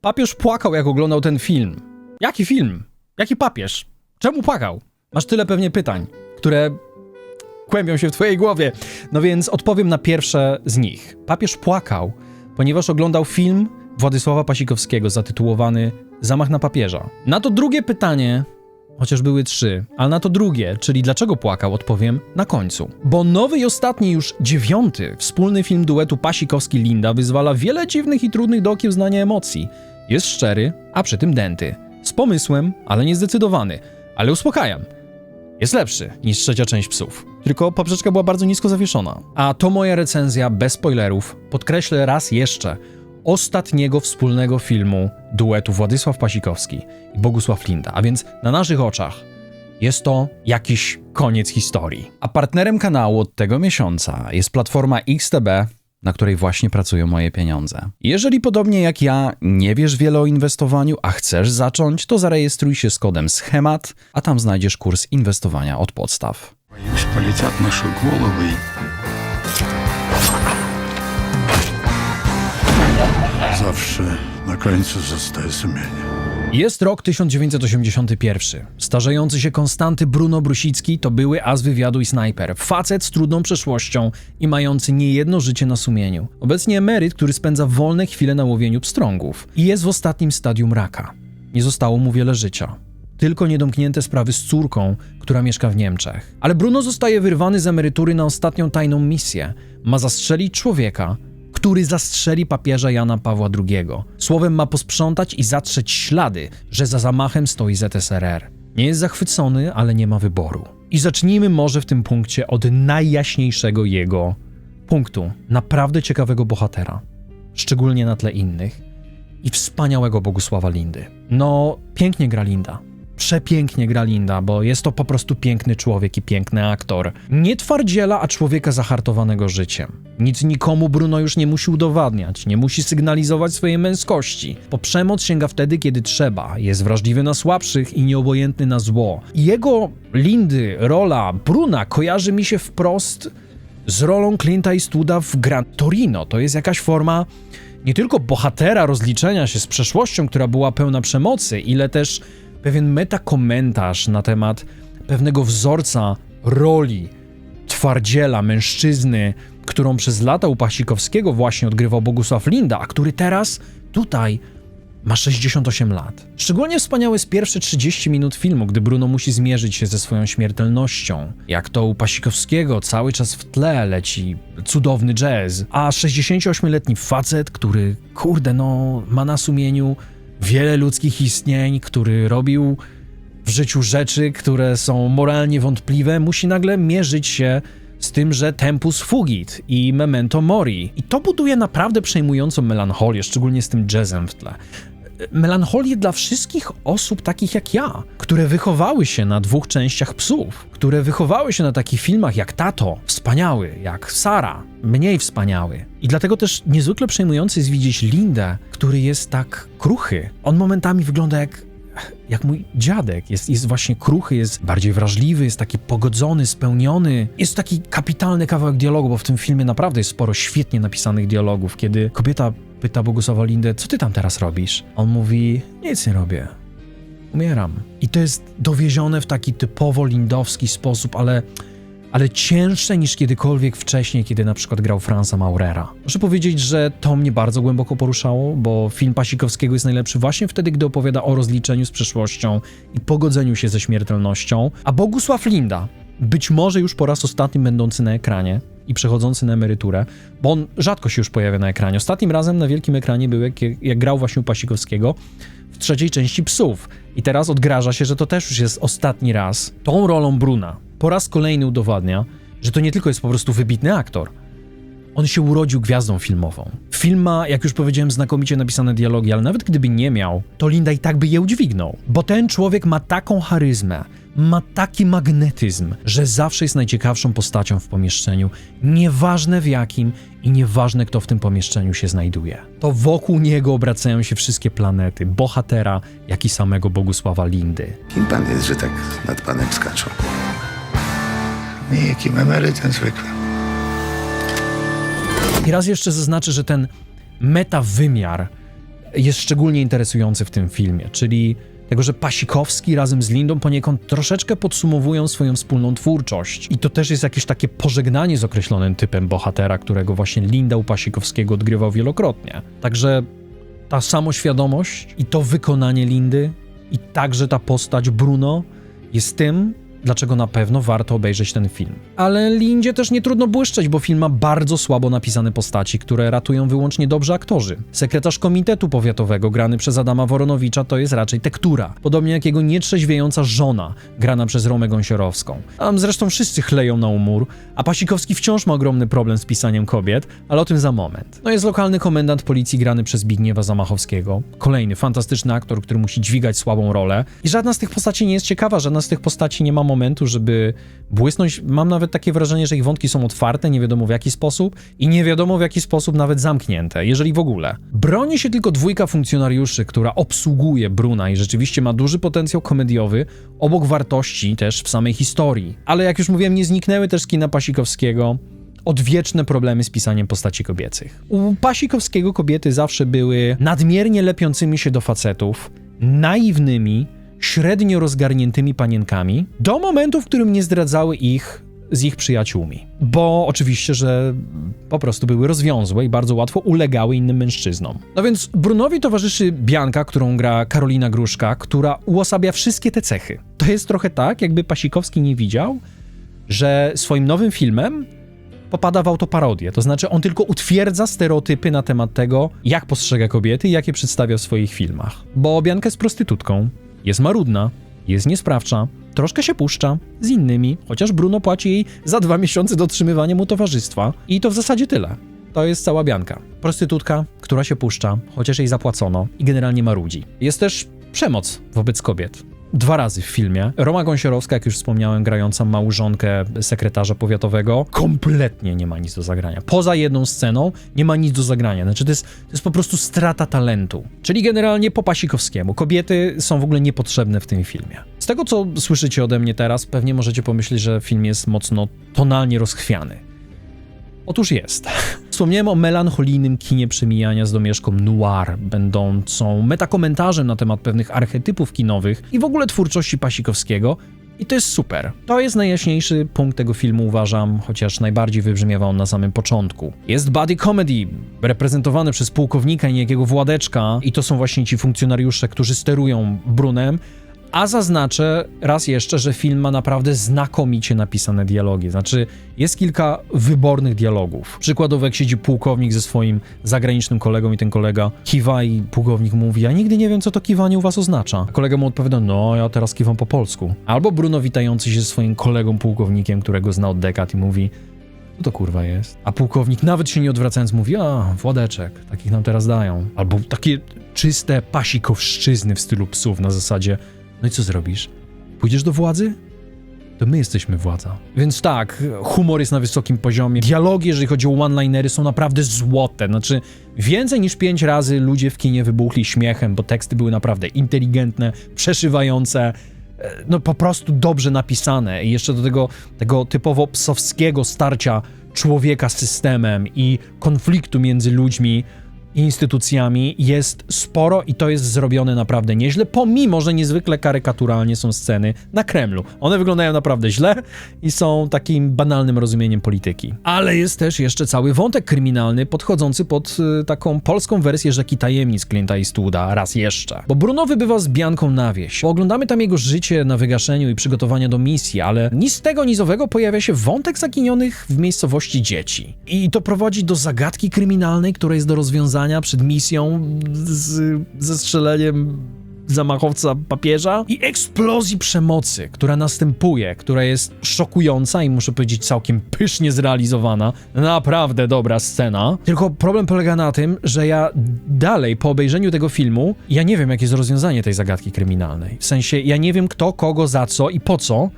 Papież płakał, jak oglądał ten film. Jaki film? Jaki papież? Czemu płakał? Masz tyle pewnie pytań, które kłębią się w twojej głowie. No więc odpowiem na pierwsze z nich. Papież płakał, ponieważ oglądał film Władysława Pasikowskiego zatytułowany Zamach na papieża. Na to drugie pytanie, chociaż były trzy, ale na to drugie, czyli dlaczego płakał, odpowiem na końcu. Bo nowy i ostatni, już dziewiąty, wspólny film duetu Pasikowski-Linda wyzwala wiele dziwnych i trudnych do okiełznania emocji. Jest szczery, a przy tym dęty. Z pomysłem, ale niezdecydowany. Ale uspokajam. Jest lepszy niż trzecia część psów. Tylko poprzeczka była bardzo nisko zawieszona. A to moja recenzja bez spoilerów. Podkreślę raz jeszcze. Ostatniego wspólnego filmu duetu Władysław Pasikowski i Bogusław Linda. A więc na naszych oczach jest to jakiś koniec historii. A partnerem kanału od tego miesiąca jest platforma XTB, na której właśnie pracują moje pieniądze. Jeżeli podobnie jak ja nie wiesz wiele o inwestowaniu, a chcesz zacząć, to zarejestruj się z kodem Schemat, a tam znajdziesz kurs inwestowania od podstaw. Już poleciał nasze głowy. Zawsze na końcu zostaje sumienie. Jest rok 1981. Starzejący się Konstanty Bruno Brusicki to były as wywiadu i snajper. Facet z trudną przeszłością i mający niejedno życie na sumieniu. Obecnie emeryt, który spędza wolne chwile na łowieniu pstrągów. I jest w ostatnim stadium raka. Nie zostało mu wiele życia. Tylko niedomknięte sprawy z córką, która mieszka w Niemczech. Ale Bruno zostaje wyrwany z emerytury na ostatnią tajną misję. Ma zastrzelić człowieka, który zastrzeli papieża Jana Pawła II. Słowem ma posprzątać i zatrzeć ślady, że za zamachem stoi ZSRR. Nie jest zachwycony, ale nie ma wyboru. I zacznijmy może w tym punkcie od najjaśniejszego jego punktu. Naprawdę ciekawego bohatera, szczególnie na tle innych, i wspaniałego Bogusława Lindy. No, pięknie gra Linda. Przepięknie gra Linda, bo jest to po prostu piękny człowiek i piękny aktor. Nie twardziela, a człowieka zahartowanego życiem. Nic nikomu Bruno już nie musi udowadniać, nie musi sygnalizować swojej męskości. Po przemoc sięga wtedy, kiedy trzeba. Jest wrażliwy na słabszych i nieobojętny na zło. Jego Lindy, rola Bruna kojarzy mi się wprost z rolą Clint'a Eastwooda w Gran Torino. To jest jakaś forma nie tylko bohatera rozliczenia się z przeszłością, która była pełna przemocy, ile też pewien metakomentarz na temat pewnego wzorca roli twardziela, mężczyzny, którą przez lata u Pasikowskiego właśnie odgrywał Bogusław Linda, a który teraz tutaj ma 68 lat. Szczególnie wspaniałe jest pierwsze 30 minut filmu, gdy Bruno musi zmierzyć się ze swoją śmiertelnością. Jak to u Pasikowskiego cały czas w tle leci cudowny jazz, a 68-letni facet, który, kurde, no, ma na sumieniu wiele ludzkich istnień, który robił w życiu rzeczy, które są moralnie wątpliwe, musi nagle mierzyć się z tym, że tempus fugit i memento mori. I to buduje naprawdę przejmującą melancholię, szczególnie z tym jazzem w tle. Melancholię dla wszystkich osób takich jak ja, które wychowały się na dwóch częściach psów, które wychowały się na takich filmach jak Tato, wspaniały, jak Sara, mniej wspaniały. I dlatego też niezwykle przejmujący jest widzieć Lindę, który jest tak kruchy. On momentami wygląda jak jak mój dziadek. Jest, jest właśnie kruchy, jest bardziej wrażliwy, jest taki pogodzony, spełniony. Jest taki kapitalny kawałek dialogu, bo w tym filmie naprawdę jest sporo świetnie napisanych dialogów, kiedy kobieta pyta Bogusława Lindę, co ty tam teraz robisz? On mówi, nic nie robię. Umieram. I to jest dowiezione w taki typowo lindowski sposób, ale ale cięższe niż kiedykolwiek wcześniej, kiedy na przykład grał Franza Maurera. Muszę powiedzieć, że to mnie bardzo głęboko poruszało, bo film Pasikowskiego jest najlepszy właśnie wtedy, gdy opowiada o rozliczeniu z przeszłością i pogodzeniu się ze śmiertelnością, a Bogusław Linda, być może już po raz ostatni będący na ekranie i przechodzący na emeryturę, bo on rzadko się już pojawia na ekranie. Ostatnim razem na wielkim ekranie był, jak, jak grał właśnie u Pasikowskiego w trzeciej części Psów. I teraz odgraża się, że to też już jest ostatni raz tą rolą Bruna. Po raz kolejny udowadnia, że to nie tylko jest po prostu wybitny aktor. On się urodził gwiazdą filmową. Film ma, jak już powiedziałem, znakomicie napisane dialogi, ale nawet gdyby nie miał, to Linda i tak by je udźwignął. Bo ten człowiek ma taką charyzmę, ma taki magnetyzm, że zawsze jest najciekawszą postacią w pomieszczeniu, nieważne w jakim i nieważne kto w tym pomieszczeniu się znajduje. To wokół niego obracają się wszystkie planety, bohatera, jak i samego Bogusława Lindy. Kim pan jest, że tak nad panem skaczą? Nikim emerytem zwykłym. I raz jeszcze zaznaczę, że ten metawymiar jest szczególnie interesujący w tym filmie, czyli tego, że Pasikowski razem z Lindą poniekąd troszeczkę podsumowują swoją wspólną twórczość. I to też jest jakieś takie pożegnanie z określonym typem bohatera, którego właśnie Linda u Pasikowskiego odgrywał wielokrotnie. Także ta samoświadomość i to wykonanie Lindy i także ta postać Bruno jest tym, dlaczego na pewno warto obejrzeć ten film. Ale Lindzie też nie trudno błyszczeć, bo film ma bardzo słabo napisane postaci, które ratują wyłącznie dobrzy aktorzy. Sekretarz Komitetu Powiatowego, grany przez Adama Woronowicza, to jest raczej tektura. Podobnie jak jego nietrzeźwiejąca żona, grana przez Romę Gąsiorowską. Tam zresztą wszyscy chleją na umór, a Pasikowski wciąż ma ogromny problem z pisaniem kobiet, ale o tym za moment. No jest lokalny komendant policji grany przez Zbigniewa Zamachowskiego. Kolejny fantastyczny aktor, który musi dźwigać słabą rolę. I żadna z tych postaci nie jest ciekawa, żadna z tych postaci nie ma momentu, żeby błysnąć. Mam nawet takie wrażenie, że ich wątki są otwarte, nie wiadomo w jaki sposób i nie wiadomo w jaki sposób nawet zamknięte, jeżeli w ogóle. Broni się tylko dwójka funkcjonariuszy, która obsługuje Bruna i rzeczywiście ma duży potencjał komediowy, obok wartości też w samej historii. Ale jak już mówiłem, nie zniknęły też z kina Pasikowskiego odwieczne problemy z pisaniem postaci kobiecych. U Pasikowskiego kobiety zawsze były nadmiernie lepiącymi się do facetów, naiwnymi, średnio rozgarniętymi panienkami, do momentu, w którym nie zdradzały ich z ich przyjaciółmi. Bo oczywiście, że po prostu były rozwiązłe i bardzo łatwo ulegały innym mężczyznom. No więc Brunowi towarzyszy Bianka, którą gra Karolina Gruszka, która uosabia wszystkie te cechy. To jest trochę tak, jakby Pasikowski nie widział, że swoim nowym filmem popada w autoparodię. To znaczy, on tylko utwierdza stereotypy na temat tego, jak postrzega kobiety i jak je przedstawia w swoich filmach. Bo Bianka jest prostytutką, jest marudna, jest niesprawcza, troszkę się puszcza z innymi, chociaż Bruno płaci jej za dwa miesiące dotrzymywania mu towarzystwa. I to w zasadzie tyle. To jest cała Bianka. Prostytutka, która się puszcza, chociaż jej zapłacono i generalnie marudzi. Jest też przemoc wobec kobiet. Dwa razy w filmie. Roma Gąsiorowska, jak już wspomniałem, grająca małżonkę sekretarza powiatowego, kompletnie nie ma nic do zagrania. Poza jedną sceną nie ma nic do zagrania. Znaczy, to jest, to jest po prostu strata talentu. Czyli generalnie po Pasikowskiemu. Kobiety są w ogóle niepotrzebne w tym filmie. Z tego, co słyszycie ode mnie teraz, pewnie możecie pomyśleć, że film jest mocno tonalnie rozchwiany. Otóż jest. Wspomniałem o melancholijnym kinie przemijania z domieszką noir, będącą metakomentarzem na temat pewnych archetypów kinowych i w ogóle twórczości Pasikowskiego. I to jest super. To jest najjaśniejszy punkt tego filmu, uważam, chociaż najbardziej wybrzmiewa on na samym początku. Jest body comedy, reprezentowany przez pułkownika i niejakiego Władeczka, i to są właśnie ci funkcjonariusze, którzy sterują Brunem, a zaznaczę raz jeszcze, że film ma naprawdę znakomicie napisane dialogi. Znaczy, jest kilka wybornych dialogów. Przykładowo, jak siedzi pułkownik ze swoim zagranicznym kolegą i ten kolega kiwa i pułkownik mówi, ja nigdy nie wiem, co to kiwanie u was oznacza. A kolega mu odpowiada, no, ja teraz kiwam po polsku. Albo Bruno witający się ze swoim kolegą pułkownikiem, którego zna od dekad i mówi, co to kurwa jest? A pułkownik nawet się nie odwracając mówi, a, Władeczek, takich nam teraz dają. Albo takie czyste pasikowszczyzny w stylu psów na zasadzie, no i co zrobisz? Pójdziesz do władzy? To my jesteśmy władza. Więc tak, humor jest na wysokim poziomie. Dialogi, jeżeli chodzi o one-linery, są naprawdę złote. Znaczy, więcej niż pięć razy ludzie w kinie wybuchli śmiechem, bo teksty były naprawdę inteligentne, przeszywające, e, no po prostu dobrze napisane. I jeszcze do tego, tego typowo psowskiego starcia człowieka z systemem i konfliktu między ludźmi instytucjami jest sporo i to jest zrobione naprawdę nieźle, pomimo, że niezwykle karykaturalnie są sceny na Kremlu. One wyglądają naprawdę źle i są takim banalnym rozumieniem polityki. Ale jest też jeszcze cały wątek kryminalny podchodzący pod y, taką polską wersję Rzeki Tajemnic Clint'a Eastwooda raz jeszcze. Bo Bruno wybywa z Bianką na wieś. Oglądamy tam jego życie na wygaszeniu i przygotowania do misji, ale nic z tego nizowego pojawia się wątek zaginionych w miejscowości dzieci. I to prowadzi do zagadki kryminalnej, która jest do rozwiązania przed misją z zestrzeleniem zamachowca papieża i eksplozji przemocy, która następuje, która jest szokująca i muszę powiedzieć całkiem pysznie zrealizowana. Naprawdę dobra scena. Tylko problem polega na tym, że ja dalej po obejrzeniu tego filmu, ja nie wiem jakie jest rozwiązanie tej zagadki kryminalnej. W sensie ja nie wiem kto, kogo, za co i po co.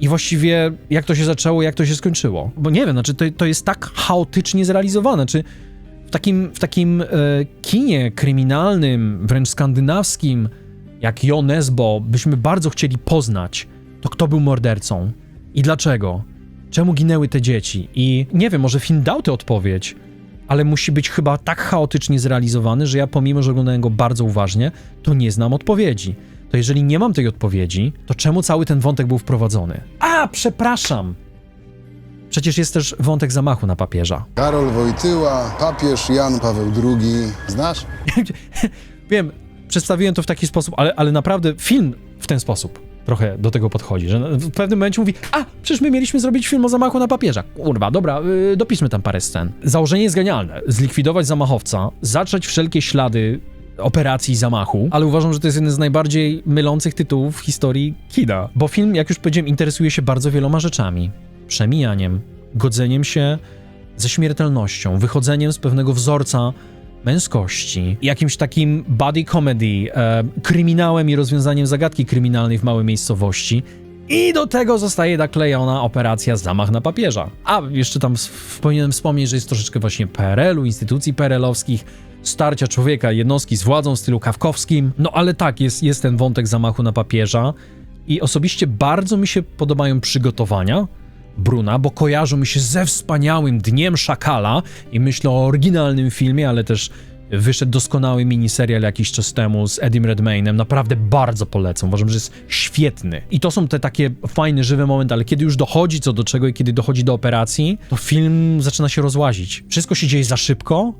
I właściwie jak to się zaczęło, jak to się skończyło. Bo nie wiem, znaczy to, to jest tak chaotycznie zrealizowane, czy w takim, w takim e, kinie kryminalnym, wręcz skandynawskim, jak Jo Nesbo, byśmy bardzo chcieli poznać, to kto był mordercą i dlaczego. Czemu ginęły te dzieci? I nie wiem, może film dał tę odpowiedź, ale musi być chyba tak chaotycznie zrealizowany, że ja pomimo, że oglądałem go bardzo uważnie, to nie znam odpowiedzi. To jeżeli nie mam tej odpowiedzi, to czemu cały ten wątek był wprowadzony? A, przepraszam! Przecież jest też wątek zamachu na papieża. Karol Wojtyła, papież Jan Paweł II. Znasz? Wiem, przedstawiłem to w taki sposób, ale, ale naprawdę film w ten sposób trochę do tego podchodzi, że w pewnym momencie mówi, a, przecież my mieliśmy zrobić film o zamachu na papieża. Kurwa, dobra, yy, dopiszmy tam parę scen. Założenie jest genialne. Zlikwidować zamachowca, zacząć wszelkie ślady operacji zamachu, ale uważam, że to jest jeden z najbardziej mylących tytułów w historii kina. Bo film, jak już powiedziałem, interesuje się bardzo wieloma rzeczami. Przemijaniem, godzeniem się ze śmiertelnością, wychodzeniem z pewnego wzorca męskości, jakimś takim body comedy, e, kryminałem i rozwiązaniem zagadki kryminalnej w małej miejscowości. I do tego zostaje naklejona operacja Zamach na papieża. A jeszcze tam powinienem wspomnieć, że jest troszeczkę właśnie PRL-u, instytucji PRL-owskich, starcia człowieka, jednostki z władzą w stylu kawkowskim. No ale tak, jest, jest ten wątek zamachu na papieża. I osobiście bardzo mi się podobają przygotowania Bruna, bo kojarzą mi się ze wspaniałym Dniem Szakala i myślę o oryginalnym filmie, ale też wyszedł doskonały miniserial jakiś czas temu z Edim Redmaynem. Naprawdę bardzo polecam. Uważam, że jest świetny. I to są te takie fajne, żywe momenty, ale kiedy już dochodzi co do czego i kiedy dochodzi do operacji, to film zaczyna się rozłazić. Wszystko się dzieje za szybko,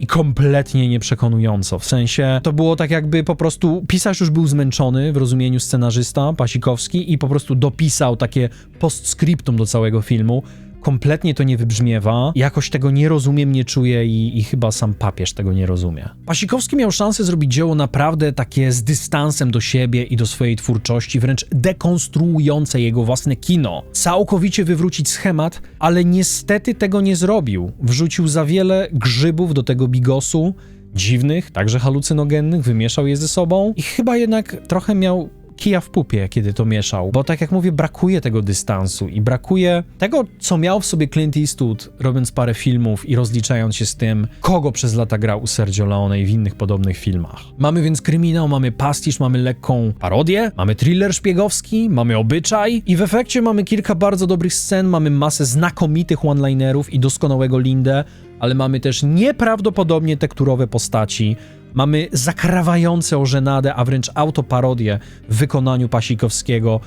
i kompletnie nieprzekonująco. W sensie to było tak, jakby po prostu pisarz już był zmęczony w rozumieniu scenarzysta Pasikowski i po prostu dopisał takie postscriptum do całego filmu. Kompletnie to nie wybrzmiewa, jakoś tego nie rozumiem, nie czuję i, i chyba sam papież tego nie rozumie. Pasikowski miał szansę zrobić dzieło naprawdę takie z dystansem do siebie i do swojej twórczości, wręcz dekonstruujące jego własne kino. Całkowicie wywrócić schemat, ale niestety tego nie zrobił. Wrzucił za wiele grzybów do tego bigosu, dziwnych, także halucynogennych, wymieszał je ze sobą i chyba jednak trochę miał kija w pupie, kiedy to mieszał, bo tak jak mówię, brakuje tego dystansu i brakuje tego, co miał w sobie Clint Eastwood, robiąc parę filmów i rozliczając się z tym, kogo przez lata grał u Sergio Leone i w innych podobnych filmach. Mamy więc kryminał, mamy pastisz, mamy lekką parodię, mamy thriller szpiegowski, mamy obyczaj i w efekcie mamy kilka bardzo dobrych scen, mamy masę znakomitych one-linerów i doskonałego Lindę, ale mamy też nieprawdopodobnie tekturowe postaci, Mamy zakrawające o żenadę, a wręcz autoparodię w wykonaniu Pasikowskiego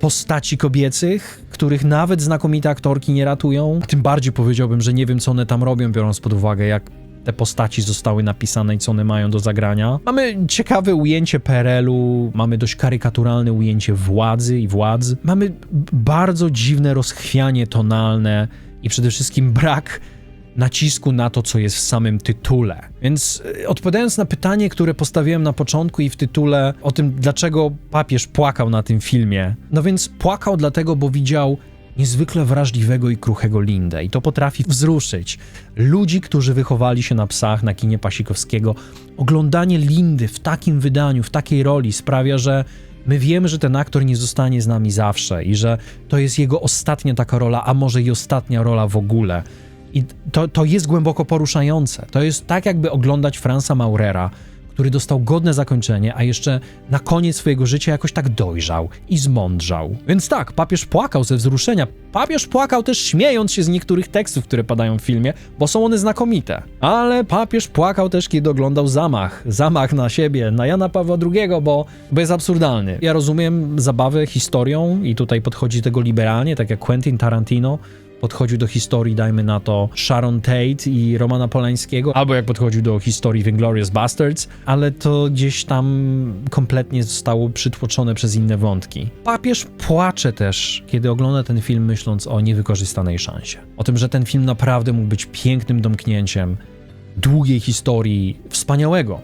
postaci kobiecych, których nawet znakomite aktorki nie ratują. Tym bardziej powiedziałbym, że nie wiem, co one tam robią, biorąc pod uwagę, jak te postaci zostały napisane i co one mają do zagrania. Mamy ciekawe ujęcie PRL-u, mamy dość karykaturalne ujęcie władzy i władz. Mamy bardzo dziwne rozchwianie tonalne i przede wszystkim brak nacisku na to, co jest w samym tytule. Więc y, odpowiadając na pytanie, które postawiłem na początku i w tytule o tym, dlaczego papież płakał na tym filmie, no więc płakał dlatego, bo widział niezwykle wrażliwego i kruchego Lindę i to potrafi wzruszyć. Ludzi, którzy wychowali się na psach, na kinie Pasikowskiego, oglądanie Lindy w takim wydaniu, w takiej roli sprawia, że My wiemy, że ten aktor nie zostanie z nami zawsze i że to jest jego ostatnia taka rola, a może i ostatnia rola w ogóle. I to, to jest głęboko poruszające. To jest tak, jakby oglądać Franza Maurera, który dostał godne zakończenie, a jeszcze na koniec swojego życia jakoś tak dojrzał i zmądrzał. Więc tak, papież płakał ze wzruszenia. Papież płakał też śmiejąc się z niektórych tekstów, które padają w filmie, bo są one znakomite. Ale papież płakał też, kiedy oglądał zamach. Zamach na siebie, na Jana Pawła II, bo, bo jest absurdalny. Ja rozumiem zabawę historią i tutaj podchodzi do tego liberalnie, tak jak Quentin Tarantino podchodził do historii, dajmy na to, Sharon Tate i Romana Polańskiego, albo jak podchodził do historii w Inglourious Bastards, ale to gdzieś tam kompletnie zostało przytłoczone przez inne wątki. Papież płacze też, kiedy ogląda ten film, myśląc o niewykorzystanej szansie. O tym, że ten film naprawdę mógł być pięknym domknięciem długiej historii wspaniałego,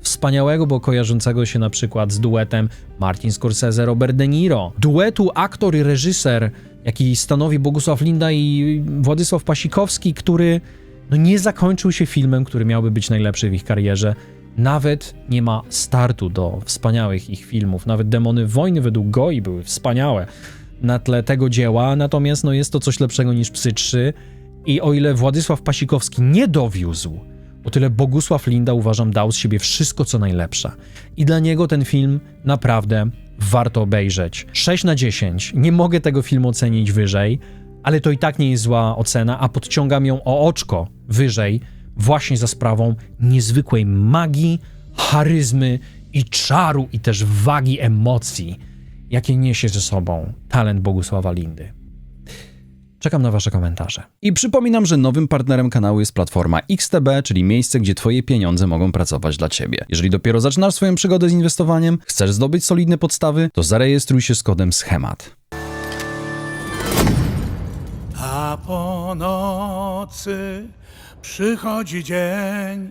wspaniałego, bo kojarzącego się na przykład z duetem Martin Scorsese, Robert De Niro. Duetu aktor i reżyser, jaki stanowi Bogusław Linda i Władysław Pasikowski, który no nie zakończył się filmem, który miałby być najlepszy w ich karierze. Nawet nie ma startu do wspaniałych ich filmów. Nawet Demony Wojny według Goi były wspaniałe na tle tego dzieła, natomiast no jest to coś lepszego niż Psy 3 i o ile Władysław Pasikowski nie dowiózł, o tyle Bogusław Linda uważam dał z siebie wszystko co najlepsze. I dla niego ten film naprawdę warto obejrzeć. 6 na 10. Nie mogę tego filmu ocenić wyżej, ale to i tak nie jest zła ocena, a podciągam ją o oczko wyżej właśnie za sprawą niezwykłej magii, charyzmy i czaru i też wagi emocji, jakie niesie ze sobą talent Bogusława Lindy. Czekam na Wasze komentarze. I przypominam, że nowym partnerem kanału jest platforma XTB, czyli miejsce, gdzie Twoje pieniądze mogą pracować dla Ciebie. Jeżeli dopiero zaczynasz swoją przygodę z inwestowaniem, chcesz zdobyć solidne podstawy, to zarejestruj się z kodem SCHEMAT. A po nocy przychodzi dzień